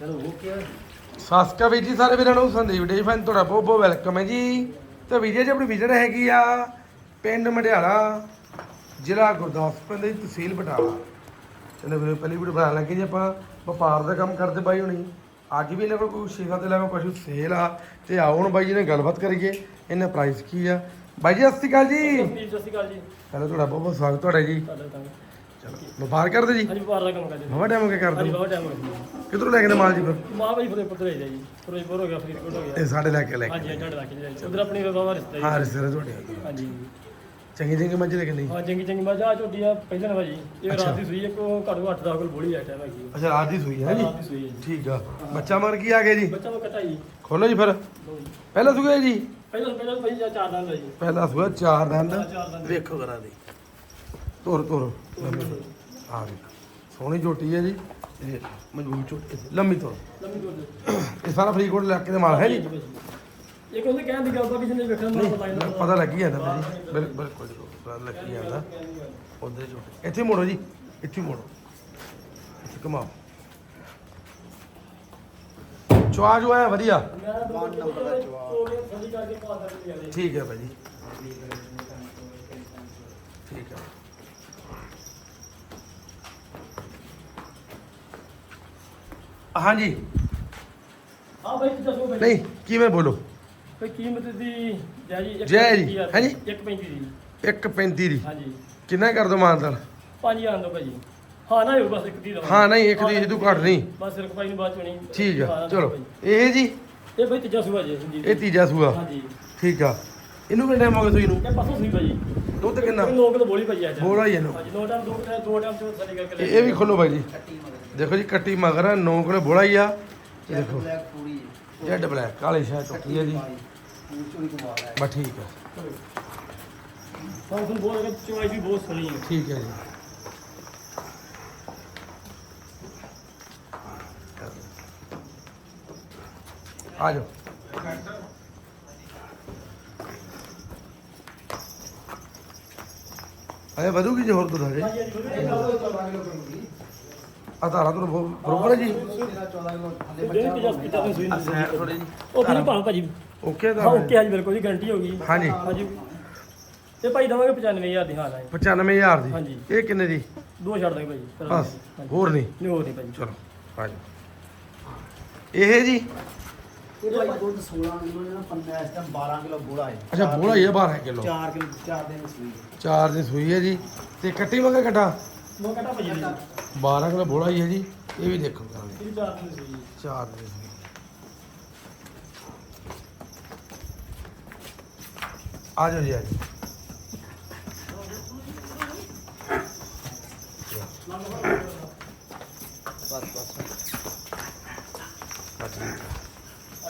ਚਲੋ ਓਕੇ ਸਾਸਕਾ ਵੀਰ ਜੀ ਸਾਰੇ ਵੀਰਾਂ ਨੂੰ ਸੰਦੀਪ ਡੇ ਫੈਨ ਤੁਹਾਡਾ ਬਹੁਤ ਬਹੁਤ ਵੈਲਕਮ ਹੈ ਜੀ। ਤੇ ਵੀਡੀਓ 'ਚ ਆਪਣੀ ਵਿਜ਼ਿਟ ਹੈਗੀ ਆ ਪਿੰਡ ਮੜਿਆਲਾ ਜ਼ਿਲ੍ਹਾ ਗੁਰਦਾਸਪੁਰ ਦੀ ਤਹਿਸੀਲ ਬਟਾਲਾ। ਚਲੋ ਵੀਰੇ ਪਹਿਲੀ ਵੀਡੀਓ ਬਣਾ ਲੱਗੇ ਜੀ ਆਪਾਂ ਵਪਾਰ ਦਾ ਕੰਮ ਕਰਦੇ ਬਾਈ ਹੁਣੀ। ਅੱਜ ਵੀ ਇਹਨਾਂ ਕੋਲ ਕੋਈ ਸ਼ੇਖਾ ਤੇ ਲਾਗਾ ਪਸ਼ੂ ਸੇਲ ਆ ਤੇ ਆਓ ਹੁਣ ਬਾਈ ਜੀ ਨੇ ਗੱਲਬਾਤ ਕਰੀਏ ਇਹਨਾਂ ਪ੍ਰਾਈਸ ਕੀ ਆ। ਬਾਈ ਜੀ ਸਤਿ ਸ਼੍ਰੀ ਅਕਾਲ ਜੀ। ਸਤਿ ਸ਼੍ਰੀ ਅਕਾਲ ਜੀ ਪਹਿਲਾਂ ਤੁਹਾਡਾ ਬਹੁਤ ਬਹੁਤ ਸਵਾਗਤ ਤੁਹਾਡਾ ਜੀ। ਚਲੋ। ਵਪਾਰ ਕਰਦੇ ਜੀ। ਹਾਂਜੀ ਵਪਾਰ ਦਾ ਕੰਮ ਕਰਦੇ। ਨਵਾਂ ਟਾਈਮ ਕੇ ਕਰਦੇ ਹਾਂਜੀ ਹੋ ਬਹੁਤ ਟਾਈਮ ਹੋ ਗਿਆ। ਕਿੱਧਰੋਂ ਲੈ ਕੇ ਆਉਂਦੇ ਮਾਲ ਜੀ ਫਿਰ? ਮਾਂ ਭਾਈ ਫਰੇ ਪੁੱਤਰ ਹੈ ਜੀ। ਫਿਰੋਜ਼ਪੁਰ ਹੋ ਗਿਆ ਫਰੀਦਕੋਟ ਹੋ ਗਿਆ। ਇਹ ਸਾਡੇ ਲੈ ਕੇ ਲੈ ਕੇ ਹਾਂਜੀ ਹਾਂਜੀ ਲੱਗ ਜਾਈ ਉਧਰ ਆਪਣੀ ਬਾਬਾ ਰਿਸ਼ਤਾ ਜੀ। ਹਾਂ ਰਿਸ਼ਤੇਦਾਰ ਤੁਹਾਡੇ ਹਾਂਜੀ। ਚੰਗੀ ਚੰਗੀ ਮੱਝ ਲੈ ਕੇ ਨਹੀਂ ਹਾਂ ਚੰਗੀ ਚੰਗੀ ਬਾਜਾ ਝੋਟੀ ਆ ਪਹਿਲਾਂ ਭਾਜੀ ਇਹ ਰਾਤ ਦੀ ਸੂਈ ਇੱਕ ਘੱਟੋ 8 10 ਕੋਲ ਬੋਲੀ ਆ ਟਾਈਮ ਹੈਗੀ ਅੱਛਾ ਰਾਤ ਦੀ ਸੂਈ ਹੈ ਜੀ? ਰਾਤ ਦੀ ਸੂਈ ਹੈ ਜੀ। ਠੀਕ ਆ। ਬੱਚਾ ਮਰ ਕੀ ਆ ਗਿਆ ਜੀ? ਬੱਚਾ ਉਹ ਕਟਾ ਜੀ ਖੋਲੋ ਜੀ ਫਿਰ। ਜੀ। ਪਹਿਲਾ ਸੂਆ ਜੀ? ਪਹਿਲਾਂ ਪਹਿਲਾਂ ਭਾਈ ਜਾਂ ਚਾਰ ਦੰਦ ਆ ਜੀ। ਪਹਿਲਾ ਸੂਆ ਚਾਰ ਦੰਦ। ਚਾਰ ਦੰਦ। ਵੇਖੋ ਕਰਾ ਦੇ। ਤੁਰ ਤੁਰ। ਆ ਵੇਖ। ਸੋਹਣੀ ਝੋਟੀ ਹੈ ਜੀ। ਇਹ ਮਜ਼ਬੂਤ ਝੋਟੀ। ਲੰਮੀ ਤੁਰ। ਲੰਮੀ ਦੁੱਧ ਇਹ ਸਾਰਾ ਫਰੀਦਕੋਟ ਇਲਾਕੇ ਦੇ ਮਾਲ ਹੈ ਜੀ। ਇੱਕ ਉਹਦੇ ਕਹਿਣ ਦੀ ਗੱਲ ਤਾਂ ਕਿਸੇ ਨੇ ਵੇਖਣਾ ਨਾ ਪਤਾ ਨਾ ਪਤਾ ਲੱਗ ਹੀ ਜਾਂਦਾ ਜੀ ਬਿਲ- ਬਿਲਕੁਲ ਜੀ ਪਤਾ ਲੱਗ ਹੀ ਜਾਂਦਾ। ਉਧਰ ਝੋਟੀ। ਇੱਥੇ ਮੋੜੋ ਜੀ। ਇੱਥੇ ਮੋੜੋ। ਇੱਥੇ ਘਮਾਓ। ਚੁਆ ਜੋ ਹੈ ਵਧੀਆ। ਮੈਂ ਦੋ ਨੰਬਰ ਦਾ ਜਵਾਬ ਹੋ ਗਿਆ ਸਹੀ ਕਰਕੇ ਪਾ ਸਕਦੇ ਆ ਠੀਕ ਹੈ ਭਾਜੀ। ਠੀਕ ਹੈ। ਹਾਂਜੀ। ਹਾਂ ਭਾਈ ਕਿੱਥੇ ਸੋ ਭਾਈ ਨਹੀਂ ਕਿਵੇਂ ਬੋਲੋ? ਭਾਈ ਕੀਮਤ ਦੀ ਜੈ ਜੀ ਜੈ ਜੀ, ਹਾਂਜੀ। ਇੱਕ ਪੈਂਤੀ ਦੀ। 1.35 ਦੀ। ਹਾਂਜੀ। ਕਿੰਨਾ ਕਰ ਦੋ ਮਾਨਦਾਰ 5000 ਦੋ ਭਾਜੀ ਹਾਂ ਨਾ ਹੋਊ ਬਸ ਇੱਕ ਦੀ ਦਵਾਂ ਹਾਂ ਨਹੀਂ ਇੱਕ ਦੀ ਇਹਦੂ ਘੱਟ ਨਹੀਂ। ਬਸ ਸਿਰਫ ਭਾਈ ਨੂੰ ਬਾਅਦ ਚੋਣੀ ਠੀਕ ਹੈ ਚਲੋ। ਇਹ ਜੀ? ਇਹ ਭਾਈ ਤੀਜਾ ਸੂਆ ਜੀ ਇਹ ਤੀਜਾ ਸੂਆ। ਹਾਂਜੀ। ਠੀਕ ਆ। ਇਹਨੂੰ ਕਿੰਨਾ ਟਾਈਮ ਹੋ ਗਿਆ ਸੂਈ ਨੂੰ ਇਹ ਪਾਸੋਂ ਸੂਈ ਭਾਜੀ ਦੁੱਧ ਕਿੰਨਾ? ਲੋਕ ਤਾਂ ਬੋਲੀ ਭਾਜੀ ਅੱਜ। ਬੋਲਾ ਹੀ ਇਹਨੂੰ। ਹਾਂਜੀ ਦੋ ਟਾਈਮ ਦੋ ਟਾਈਮ ਦੋ ਟਾਈਮ ਤੋਂ ਥੱਲੇ ਕਰਕੇ ਲੈ ਇਹ ਇਹ ਵੀ ਖੋਲੋ ਬਾਈ ਜੀ। ਦੇਖੋ ਜੀ ਕੱਟੀ ਮਗਰ ਆ ਨੌ ਕੋਲੇ ਬੋਲਾ ਹੀ ਆ ਇਹ ਦੇਖੋ ਬਲੈਕ ਪੂਰੀ ਜੈਡ ਬਲੈਕ ਕਾਲੀ ਸ਼ਾਹ ਟੁੱਟੀ ਹੈ ਜੀ ਪੂਰੀ ਕਮਾਲ ਹੈ ਠੀਕ ਹੈ ਹਾਂ ਤੁਹਾਨੂੰ ਬਹੁਤ ਲੱਗਾ ਚੁਆਈ ਵੀ ਬਹੁਤ ਸੋਹਣੀ ਹੈ ਠੀਕ ਹੈ ਜੀ ਆ ਜਾਓ ਅਰੇ ਵਧੂਗੀ ਜੀ ਹੋਰ ਦੁੱਧ ਹਜੇ ਹਾਂਜੀ ਹਾਂਜੀ ਵਧੀਆ। 14 ਕਿਲੋ ਕਰੂਗੀ ਆ ਧਾਰਾ ਤੋਂ ਬਰੋਬਰ ਹੈ ਜੀ? 13 14 ਕਿਲੋ ਥੱਲੇ ਜਿਹੜੇ ਬੱਚਾ ਤੀਜਾ ਤੀਜਾ ਤੋਂ ਸੂਈ ਆ ਨਹੀਂ ਸੈਰ ਥੋੜੀ ਜੀ ਉਹ ਵੀ ਭਾਵੇਂ ਭਾਜੀ। ਓਕੇ ਹਾਂ ਦਾ ਓਕੇ ਹਾਂਜੀ ਬਿਲਕੁਲ ਜੀ ਗਾਰੰਟੀ ਹੋ ਗਈ। ਹਾਂਜੀ। ਹਾਂਜੀ। ਇਹ ਭਾਈ ਦਵਾਂਗੇ 95000 ਦੀ ਹਾਲ ਹੈ 95000 ਦੀ? ਹਾਂਜੀ। ਇਹ ਕਿੰਨੇ ਦੀ? ਦੋ ਛੱਡ ਦਾਂਗੇ ਭਾਜੀ ਬਸ। ਹਾਂਜੀ। ਹੋਰ ਨਹੀਂ? ਨਹੀਂ ਹੋਰ ਨਹੀਂ ਭਾਜੀ ਚਲੋ ਜਾਓ ਇਹ ਜੀ? ਇਹ ਭਾਈ ਦੁੱਧ 16 ਕਿਲੋ ਜਿਹੜਾ 15 ਇਸ ਟਾਈਮ 12 ਕਿਲੋ ਬੋਲਾ ਹੈ। ਅੱਛਾ ਬੋਲਾ ਹੀ ਹੈ 12 ਕਿਲੋ। 4 ਕਿਲੋ 4 ਦਿਨ ਸੂਈ ਹੈ। ਚਾਰ ਦੀ ਸੂਈ ਹੈ ਜੀ। ਤੇ ਕੱਟੀ ਮਗਾ ਕੱਟਾ? ਮੋ ਕਟਾ ਭਾਜੀ ਦੀ 12 ਕਿਲੋ ਬੋਲਾ ਹੀ ਹੈ ਜੀ ਇਹ ਵੀ ਦੇਖੋ ਇਹ ਚਾਰ ਦਿਨ ਸੂਈ ਚਾਰ ਦੀ ਆ ਜਾਓ ਜੀ ਆ ਜਾਓ। ਬਸ ਬਸ।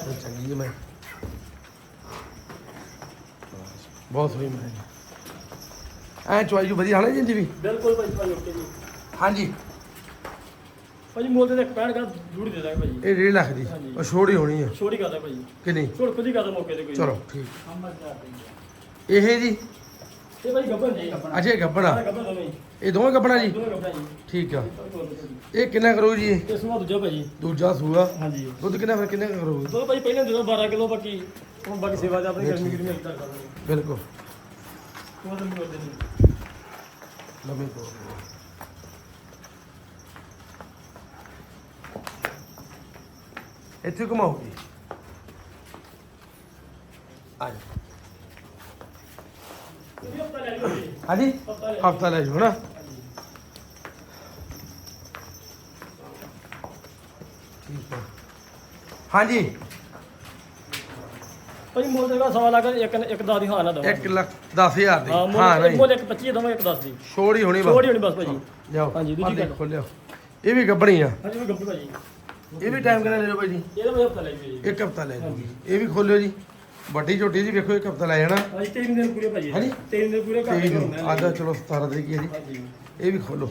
ਇਹ ਚੰਗੀ ਜੀ ਮੈਂ। ਬਹੁਤ ਸੋਹਣੀ ਮੈਂ ਐ ਚੁਆਈ ਜੂ ਵਧੀਆ ਹਨਾ ਜਿੰਦੀ ਵੀ? ਬਿਲਕੁਲ ਭਾਜੀ ਭਾਈ ਓਕੇ ਜੀ। ਹਾਂਜੀ। ਭਾਜੀ ਮੋਲ ਤੇ 65 ਦਾ ਜੂੜੀ ਦੇ ਦਾਂਗੇ ਭਾਜੀ ਇਹ ਡੇਢ ਲੱਖ ਦੀ ਹਾਂਜੀ। ਉਹ ਛੋੜੀ ਹੋਣੀ ਆ। ਛੋੜੀ ਕਰਦਾ ਭਾਜੀ ਕਿ ਨਹੀਂ? ਛੋੜ ਹੀ ਕਰਦਾ ਮੌਕੇ ਤੇ ਕੋਈ। ਚਲੋ ਠੀਕ। ਇਹ ਜੀ? ਇਹ ਭਾਈ ਗੱਬਨ ਜੀ ਅਜੇ ਗੱਬਣਾ ਗੱਬਨ ਦੋਵੇਂ। ਹੀ। ਇਹ ਦੋਵੇਂ ਗੱਬਣਾ ਜੀ? ਦੋਵੇਂ ਗੱਬਨ ਜੀ। ਠੀਕ ਆ। ਇਹ ਕਿੰਨਾ ਕਰੂ ਜੀ ਇਹ? ਸੁਆ ਦੂਜਾ ਭਾਜੀ ਦੂਜਾ ਸੂਆ? ਹਾਂਜੀ। ਦੁੱਧ ਕਿੰਨਾ ਫਿਰ ਕਿੰਨਾ ਕਰੂ ਦੋ ਭਾਈ ਪਹਿਲਾਂ ਦੇ ਦੋ 12 ਕਿਲੋ ਬਾਕੀ। ਹੁਣ ਬਾਕੀ ਸੇਵਾ ਦਾ ਆਪਣੀ ਗਰਮੀ ਗਰਮੀ ਕਰ ਕਰਾਂਗੇ ਬਿਲਕੁਲ। ਉਹ ਤਾਂ ਇੱਥੇ ਘੁਮਾਓਗੀ ਆ ਜਾ ਹਾਂਜੀ ਹਫਤਾ ਲੈ ਜਾਓ ਨਾ ਠੀਕ ਹੈ ਹਾਂਜੀ ਭਾਈ ਮੋਲ ਦੇਗਾ ਸਵਾ ਲੱਖ ਇੱਕ ਇੱਕ ਦਸ ਦੀ ਹਾਂ ਨਾ ਦਵਾਂ 1 ਲੱਖ 10000 ਦੀ। ਹਾਂ ਹਾਂ ਮੋਲ ਨਹੀਂ। ਮੋਲ ਇੱਕ 25 ਦਵਾਂ ਇੱਕ 10 ਦੀ। ਛੋੜੀ ਹੋਣੀ ਛੋੜੀ ਹੋਣੀ ਬਸ ਭਾਜੀ ਜਾਓ ਹਾਂਜੀ, ਦੂਜੀ ਗੱਲ। ਦੇਖੋ ਲਿਓ ਇਹ ਵੀ ਗੱਬਣੀ ਆ। ਹਾਂਜੀ ਉਹ ਗੱਬੂ ਭਾਜੀ ਇਹ ਵੀ ਟਾਈਮ ਕਿੰਨਾ ਲੈ ਜਾਓ ਭਾਈ ਜੀ? ਇਹਦਾ ਮੈਂ ਹਫਤਾ ਲੈ ਲਿਓ ਜੀ। ਇੱਕ ਹਫਤਾ ਲੈ ਜਾਊਗੀ। ਇਹ ਵੀ ਖੋਲਿਓ ਜੀ। ਵੱਡੀ ਝੋਟੀ ਜੀ ਵੇਖੋ ਇੱਕ ਹਫਤਾ ਲੈ ਜਾਣਾ। ਹਾਂਜੀ 3 ਦਿਨ ਪੂਰੇ ਭਾਜੀ ਹਾਂਜੀ? 3 ਦਿਨ ਪੂਰੇ ਕਰ ਤੇ ਦੇਣਾ ਅੱਜ ਚਲੋ 17 ਤਰੀਕ ਹੈ ਜੀ। ਇਹ ਵੀ ਖੋਲੋ।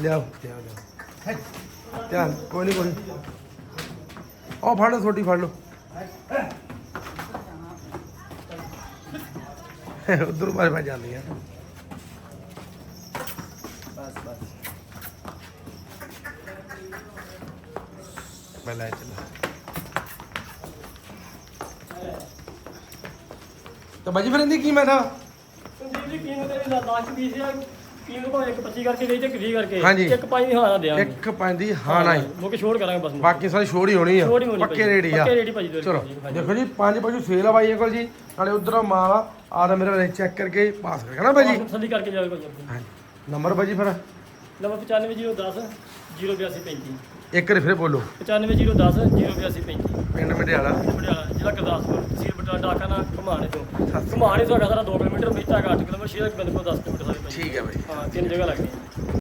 ਲਿਆਓ ਧਿਆਨ, ਕੋਈ ਨਹੀਂ ਕੋਈ ਉਹ ਫੜ ਲਓ ਥੋੜੀ ਫੜ ਲਓ। ਉਧਰ ਮਾਰੇ ਮੈਂ ਜਾਂਦੀ ਆ ਬਸ ਬਸ ਮੈਂ ਤਾਂ ਬਾਜੀ, ਫਿਰ ਇਹਦੀ ਕੀਮਤ ਆ ਸੰਜੀਵ ਜੀ ਕੀਮਤ ਇਹਦੀ 10 ਤੀਨ ਨੂੰ ਭਾਵੇਂ 125 ਕਰਕੇ ਦੇ ਜਾਂ 20 ਕਰਕੇ। ਹਾਂਜੀ। ਇੱਕ ਪਾਈ ਦੀ ਹਾਰਾ ਦਿਆਂਗੇ ਇੱਕ ਪੰਜ ਦੀ ਹਾਣਾ ਹੀ ਮੁੱਕ ਛੋੜ ਕਰਾਂਗੇ ਬਸ। ਬਾਕੀ ਸਾਰੀ ਛੋੜ ਹੀ ਹੋਣੀ ਆ। ਛੋੜ ਹੀ ਹੋਣੀ ਪੱਕੇ ਭਾਜੀ। ਰੇੜੀ ਆ। ਪੱਕੇ ਰੇਟ ਹੀ ਭਾਜੀ ਦੇ ਚਲੋ ਦਿਓ ਜੀ। ਦੇਖੋ ਜੀ ਪੰਜ ਪਸ਼ੂ ਸੇਲ ਆ ਬਾਈ ਕੋਲ ਜੀ। ਨਾਲੇ ਉਧਰੋਂ ਮਾਲ ਆ। ਆਦਮ ਮੇਰੇ ਵਾਲੇ ਚੈੱਕ ਕਰਕੇ ਪਾਸ ਕਰਕੇ ਨਾ ਭਾਜੀ। ਤਸੱਲੀ ਕਰਕੇ ਜਾਓ ਭਾਜੀ ਆਪਣੀ। ਹਾਂਜੀ। ਨੰਬਰ ਭਾਜੀ ਫਿਰ? ਨੰਬਰ 95010 08235 ਇੱਕ ਵਾਰੀ ਫਿਰ ਬੋਲੋ। 95010 08235 ਪਿੰਡ ਮਟਿਆਲਾ ਪਟਿਆਲਾ ਜ਼ਿਲ੍ਹਾ ਗੁਰਦਾਸਪੁਰ ਤਹਿਸੀਲ ਬਟਾਲਾ ਡਾਕਾ ਨਾ ਘਮਾਣੇ ਤੋਂ। ਘਮਾਣੇ ਤੋਂ ਹੈਗਾ ਸਾਰਾ 2 ਕਿਲੋਮੀਟਰ ਮੀਟਾ ਹੈਗਾ 8 ਕਿਲੋਮੀਟਰ ਸ਼ੇਰ ਬਿੰਦ ਕੋਲ 10 ਕਿਲੋਮੀਟਰ ਸਾਰੇ ਭਾਜੀ ਠੀਕ ਹੈ ਭਾਈ ਹਾਂ ਤਿੰਨ ਜਗ੍ਹਾ ਲੱਗਦੀਆਂ